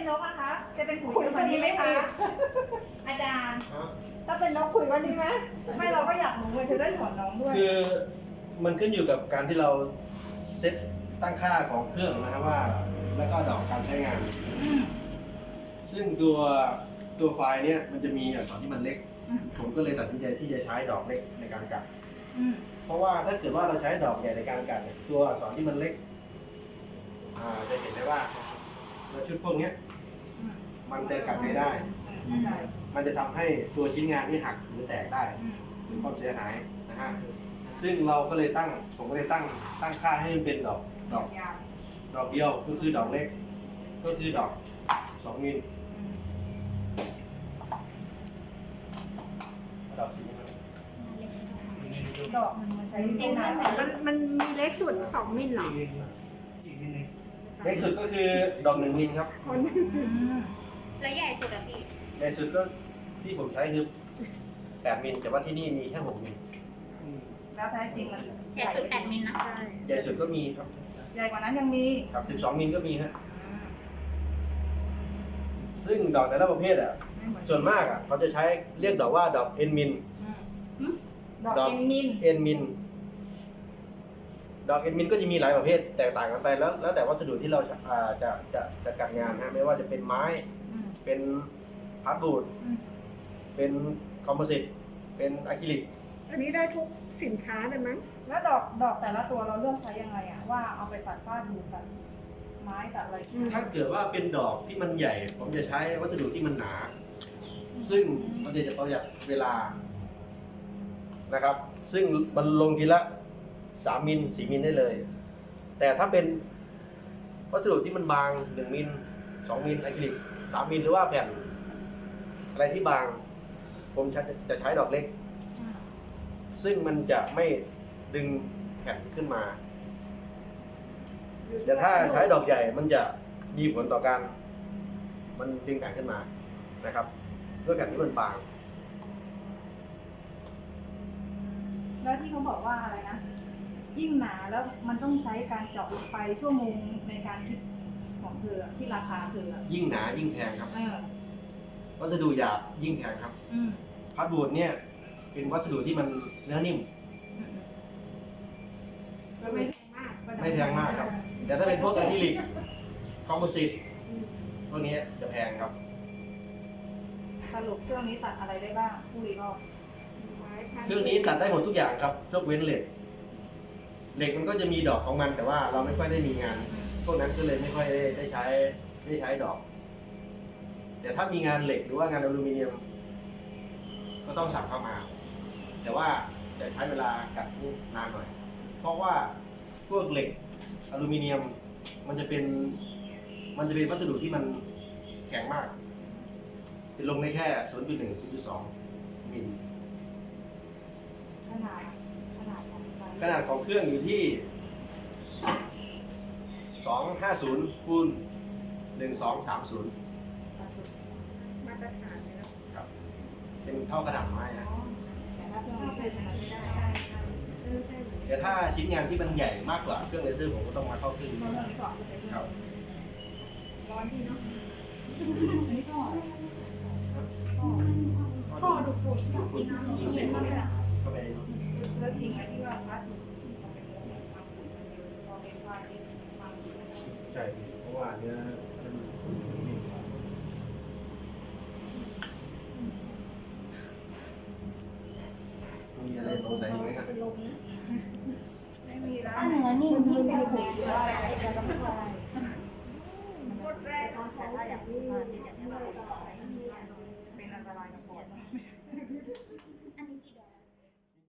เป็นนกนะคะ จะเป็นปุ๋ยเยอะกว่านี้ไหมคะ อาจารย์ ถ้าเป็นนกขุยวันนี้ไหมไม่เราก็อยากรู้เลยจะได้สอนน้องด้วย คือมันขึ้นอยู่กับการที่เราเซตตั้งค่าของเครื่องนะครับว่า แล้วก็ดอกการใช้งาน อืม ซึ่งตัวตัวไฟล์เนี่ยมันจะมีอักษรที่มันเล็ก อืม ผมก็เลยตัดสินใจที่จะใช้ดอกเล็กในการกัด อืม เพราะว่าถ้าเกิดว่าเราใช้ดอกใหญ่ในการกัดเนี่ยตัวอักษรที่มันเล็ก อ่าจะเห็นได้ว่าแล้ว ชุดพวกเนี้ยอืมมันจะกัดไม่ได้เข้าใจมันจะทำให้ตัวชิ้นงานที่หักหรือแตกได้อืมหรือความเสียหายนะฮะซึ่งเราก็เลยตั้งผมก็เลยตั้งตั้งค่าให้มันเป็นดอกดอกยาวดอกเดียวก็คือดอกเล็ก ก็คือดอกสองมิลอืมดอกสีนี้ครับดอกมันมันใช้ได้นานมันมันมีเล็กสุดสองมิลเหรอ เล็กสุดก็คือดอกหนึ่งมิลครับคนอืมแล้วใหญ่สุดอะพี่ ใหญ่สุดก็ที่ผมใช้คือแปดมิลแต่ว่าที่นี่มีแค่หกมิลแล้วแท้จริงมันใหญ่สุดแปดมิลนะใช่ใหญ่สุดก็มีครับ ใหญ่กว่านั้นยังมีครับสิบสองมิลก็มีฮะอืมซึ่งดอกแต่ละประเภทอะไม่เหมือนส่วนมากอะเขาจะใช้เรียกดอกว่าดอกเอ็นมิลอืมดอกดอกเอ็นมินเอ็นมิน ดอกเอ็นมินก็จะมีหลายประเภทแตกต่างกันไปแล้วแล้วแต่วัสดุที่เราจะอ่าจะจะจะกัดงานนะไม่ว่าจะเป็นไม้อืมเป็นพาร์ทบูดอืมเป็นคอมโพสิตเป็นอะคริลิก อันนี้ได้ทุกสินค้าเลยมั้งแล้วดอกดอกแต่ละตัวเราเลือกใช้ยังไงอะว่าเอาไปตัดฝ้าดูตัดไม้ตัดอะไรถ้าเกิดว่าเป็นดอกที่มันใหญ่ ผมจะใช้วัสดุที่มันหนา ซึ่งมันจะประหยัดเวลานะครับ ซึ่งมันลงทีละ สามมิลสี่มิลได้เลย แต่ถ้าเป็นวัสดุที่มันบางหนึ่งมิลสองมิลอะคริลิกสามมิลหรือว่าแผ่นอะไรที่บาง ผมจะจะใช้ดอกเล็ก ซึ่งมันจะไม่ดึงแผ่นขึ้นมา แต่ถ้าใช้ดอกใหญ่มันจะมีผลต่อการ มันดึงแผ่นขึ้นมานะครับด้วยแผ่นที่มันบาง แล้วที่เขาบอกว่าอะไรนะ ยิ่งหนาแล้วมันต้องใช้การเจาะลงไปชั่วโมงในการคิดของเธออะที่ราคาเธออะยิ่งหนายิ่งแพงครับ เออวัสดุหยาบยิ่งแพงครับอืมพัดบูดเนี่ยเป็นวัสดุที่มันเนื้อนิ่ม อืมก็ไม่แพงมากไม่แพงมากครับ แต่ถ้าเป็นพวกอะคริลิกคอมโพสิตพวกนี้จะแพงครับ สรุปเครื่องนี้ตัดอะไรได้บ้างพูดอีกรอบไม้พันเครื่องนี้ตัดได้หมดทุกอย่างครับยกเว้นเหล็ก เหล็กมันก็จะมีดอกของมันแต่ว่าเราไม่ค่อยได้มีงาน พวกนั้นก็เลยไม่ค่อยได้ได้ใช้ได้ใช้ดอก แต่ถ้ามีงานเหล็กหรือว่างานอลูมิเนียม ก็ต้องสั่งเข้ามา แต่ว่าจะใช้เวลากัดนานหน่อย เพราะว่าพวกเหล็กอลูมิเนียมมันจะเป็นมันจะเป็นวัสดุที่มันแข็งมาก จะลงได้แค่ 0.1 0.2มิลขนาดขนาด ของไซส์ขนาดของเครื่องอยู่ที่ 250คูณ1230 มาตรฐานเลยนะเป็นเท่ากระดาษไม้นะแต่ถ้าเครื่องนี้ใช้ขนาดไม่ได้เออใช่เหมือนแต่ถ้าชิ้นงานที่มันใหญ่มากกว่าเครื่องเลเซอร์ผมก็ต้องมาเข้าเครื่องเครื่องนี้ก่อนจะเป็นครับร้อนดีเนาะอันนี้ก็พ่อดูฝุ่นดูฝุ่นดูเสียงพวกนี้ ใช่เพราะว่าเนื้อมันนิ่มกว่ามีอะไรสงสัยอีกไหมครับเป็นไม่มีแล้วถ้าเนื้อนิ่มพี่ไม่ใส่มีถุถุงงหรือะไรก็ไม่ได้หมดแรกของเขาอยางนี้